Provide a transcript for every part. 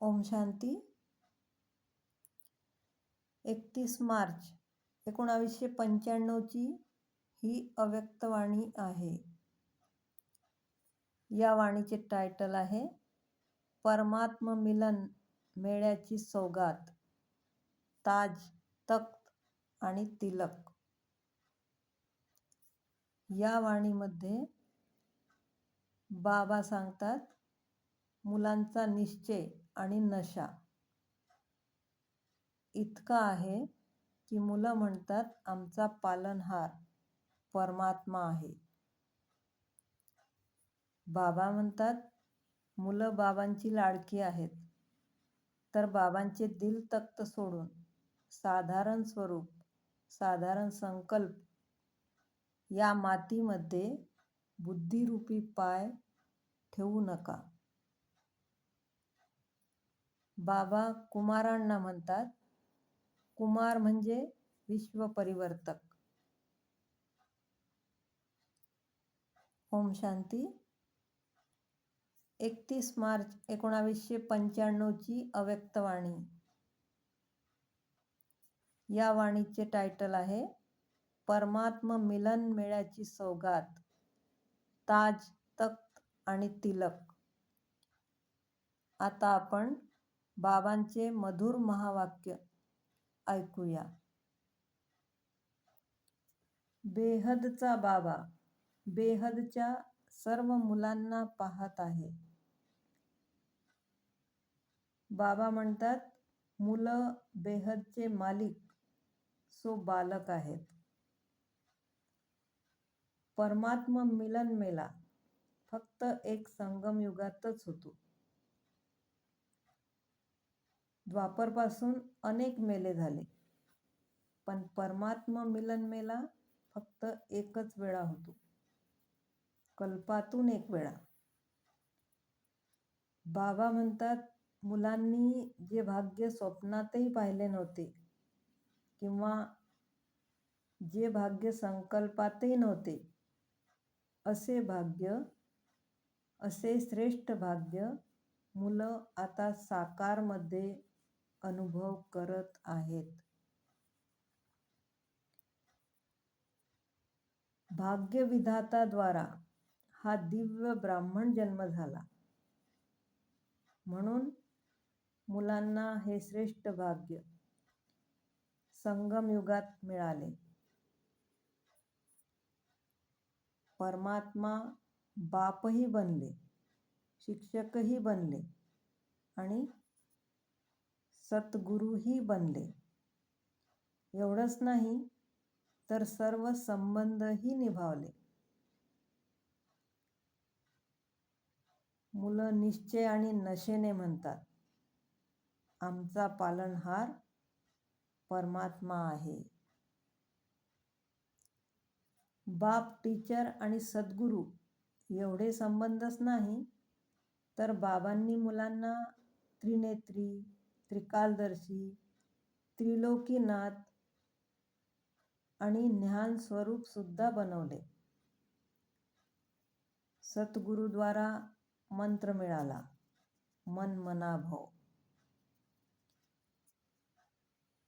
ओम शांती. एकतीस मार्च एकोणावीसशे पंच्याण्णवची ही अव्यक्तवाणी आहे. या वाणीचे टायटल आहे परमात्म मिलन मेळ्याची सौगात ताज तख्त आणि तिलक. या वाणीमध्ये बाबा सांगतात मुलांचा निश्चय आणि नशा. इतका आहे की मुलं म्हणतात आमचा पालनहार परमात्मा आहे. बाबा म्हणतात मुलं बाबांची लाडकी आहेत. तर बाबांचे दिल तक्त सोडून साधारण स्वरूप साधारण संकल्प या मातीमध्ये बुद्धिरूपी पाय ठेवू नका. बाबा कुमारांना म्हणतात कुमार म्हणजे विश्व परिवर्तक ओम शांती. एकतीस मार्च एकोणावीसशे पंच्याण्णवची अव्यक्तवाणी या वाणीचे टायटल आहे परमात्म मिलन मेळ्याची सौगात ताज तख्त आणि तिलक. आता आपण बाबांचे मधुर महावाक्य ऐकूया. बेहदचा बाबा बेहदच्या सर्व मुलांना पाहत आहे. बाबा म्हणतात मुलं बेहदचे मालिक सो बालक आहेत. परमात्म मिलन मेला फक्त एक संगम युगातच होतो. द्वापरपासून अनेक मेले झाले. पण परमात्म मिलन मेला फक्त एकच वेळा होतो. कल्पातून एक वेळा. बाबा म्हणतात मुलांनी जे भाग्य स्वप्नातही पाहिले नव्हते किंवा जे भाग्य संकल्पातही नव्हते असे भाग्य असे श्रेष्ठ भाग्य मुलं आता साकारमध्ये अनुभव करत आहेत. भाग्यविधाताद्वारा हा दिव्य ब्राह्मण जन्म झाला. म्हणून मुलांना हे श्रेष्ठ भाग्य संगम युगात मिळाले. परमात्मा बापही बनले शिक्षकही बनले आणि सद्गुरूही बनले. एवढंच नाही तर सर्व संबंधही निभावले. मुलं निश्चय आणि नशेने म्हणतात आमचा पालनहार परमात्मा आहे. बाप टीचर आणि सद्गुरू एवढे संबंधच नाही तर बाबांनी मुलांना त्रिनेत्री त्रिकालदर्शी त्रिलोकीनाथ आणि ज्ञान स्वरूप सुद्धा बनवले. सद्गुरूद्वारा मंत्र मिळाला मन मनाभव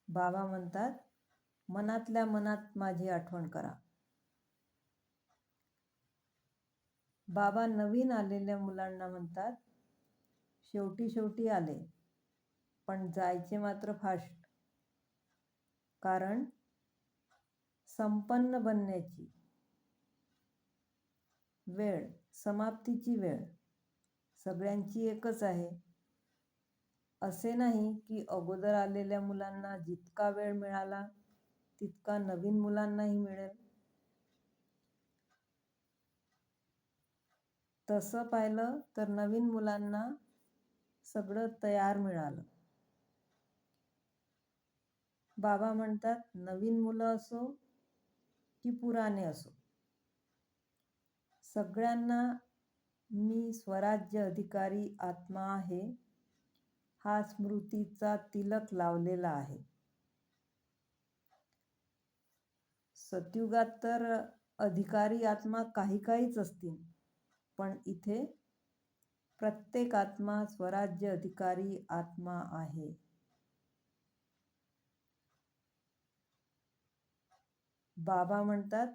बाबा म्हणतात मनातल्या मनात माझी आठवण करा. बाबा नवीन आलेल्या मुलांना म्हणतात शेवटी शेवटी आले. पण जायचे मात्र फास्ट कारण संपन्न बनण्याची वेळ समाप्तीची वेळ सगळ्यांची एकच आहे. असे नाही की अगोदर आलेल्या मुलांना जितका वेळ मिळाला तितका नवीन मुलांनाही मिळेल. तसं पाहिलं तर नवीन मुलांना सगळं तयार मिळालं. बाबा म्हणतात नवीन मुलं असो की पुराणे असो. सगळ्यांना मी स्वराज्य अधिकारी आत्मा आहे. हा स्मृतीचा तिलक लावलेला आहे. सतयुगात तर अधिकारी आत्मा काही काहीच असतील पण इथे प्रत्येक आत्मा स्वराज्य अधिकारी आत्मा आहे. बाबा म्हणतात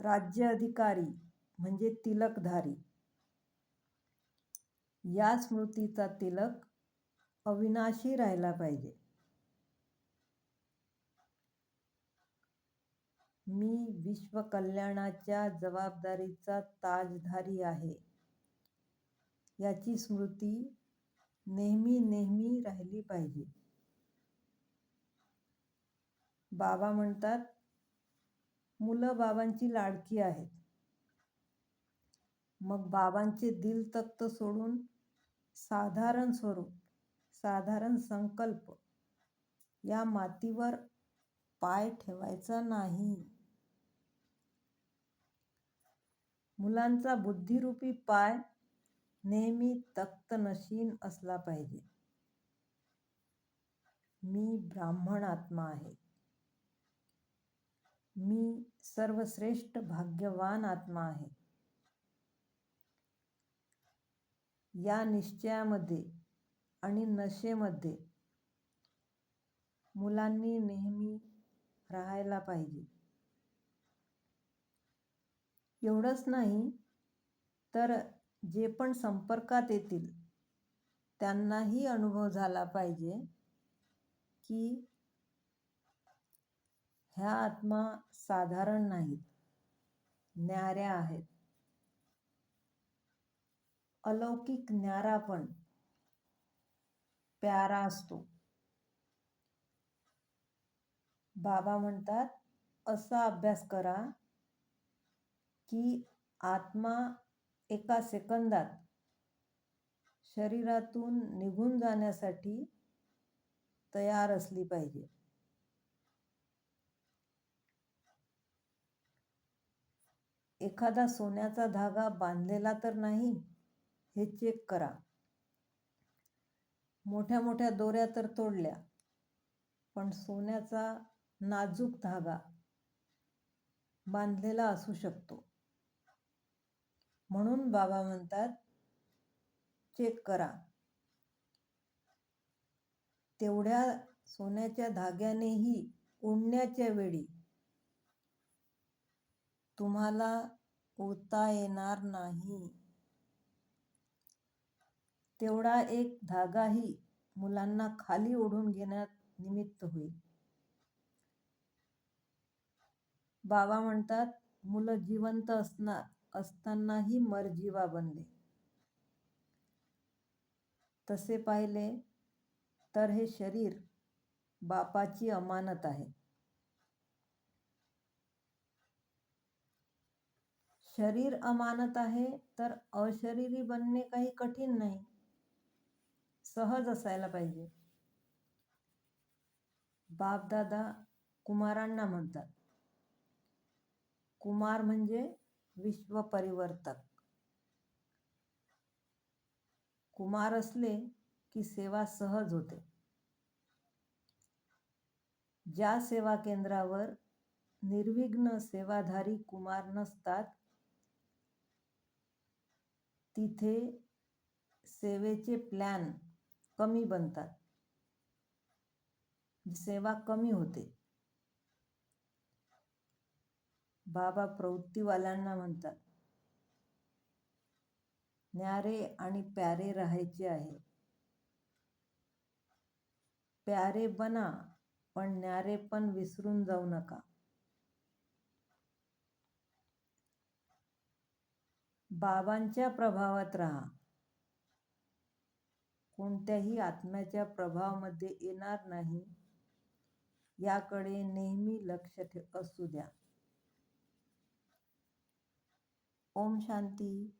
राज्य अधिकारी म्हणजे तिलकधारी. या स्मृतीचा तिलक अविनाशी राहिला पाहिजे. मी विश्वकल्याणाच्या जबाबदारीचा ताजधारी आहे. याची स्मृती नेहमी नेहमी राहिली पाहिजे. बाबा म्हणतात मुलं बाबांची लाडकी आहेत. मग बाबांचे दिल तख्त सोडून साधारण स्वरूप साधारण संकल्प या मातीवर पाय ठेवायचा नाही. मुलांचा बुद्धिरूपी पाय नेहमी तक्तनशीन असला पाहिजे. मी ब्राह्मण आत्मा आहे. मी सर्वश्रेष्ठ भाग्यवान आत्मा आहे. या निश्चयामध्ये आणि नशेमध्ये मुलांनी नेहमी राहायला पाहिजे. एवढंच नाही तर जे पण संपर्कात येतील त्यांनाही अनुभव झाला पाहिजे की ह्या आत्मा साधारण नाहीत. न्याऱ्या आहेत. अलौकिक न्यारा पण प्यारा असतो. बाबा म्हणतात असा अभ्यास करा की आत्मा एका सेकंदात शरीरातून निघून जाण्यासाठी तयार असली पाहिजे. एखादा सोन्याचा धागा बांधलेला तर नाही? हे चेक करा. मोठ्या मोठ्या दोऱ्या तर तोडल्या पण सोन्याचा नाजूक धागा बांधलेला असू शकतो. म्हणून बाबा म्हणतात चेक करा. तेवढ्या सोन्याच्या धाग्यानेही उडण्याच्या वेळी तुम्हाला ओता येणार नाही. तेवढा एक धागाही मुलांना खाली ओढून घेण्यात निमित्त होईल. बाबा म्हणतात मुलं जिवंत असणार असतानाही मरजीवा बनले. तसे पाहिले तर हे शरीर बापाची अमानत आहे. शरीर अमानत आहे तर अशरीरी बनणे काही कठीण नाही. सहज असायला पाहिजे. बापदादा कुमारांना म्हणतात कुमार म्हणजे विश्व परिवर्तक कुमार असले की सेवा सहज होते. ज्या सेवा केंद्रावर निर्विघ्न सेवाधारी कुमार नसतात तिथे सेवेचे प्लॅन कमी बनतात. सेवा कमी होते. बाबा प्रवृत्तीवाल्यांना म्हणतात न्यारे आणि प्यारे राहायचे आहे. प्यारे बना पण न्यारे पण विसरून जाऊ नका. बाबांच्या प्रभावात राहा. कोणत्याही आत्म्याच्या प्रभावामध्ये येणार नाही याकडे नेहमी लक्ष असू द्या. ओम शांती.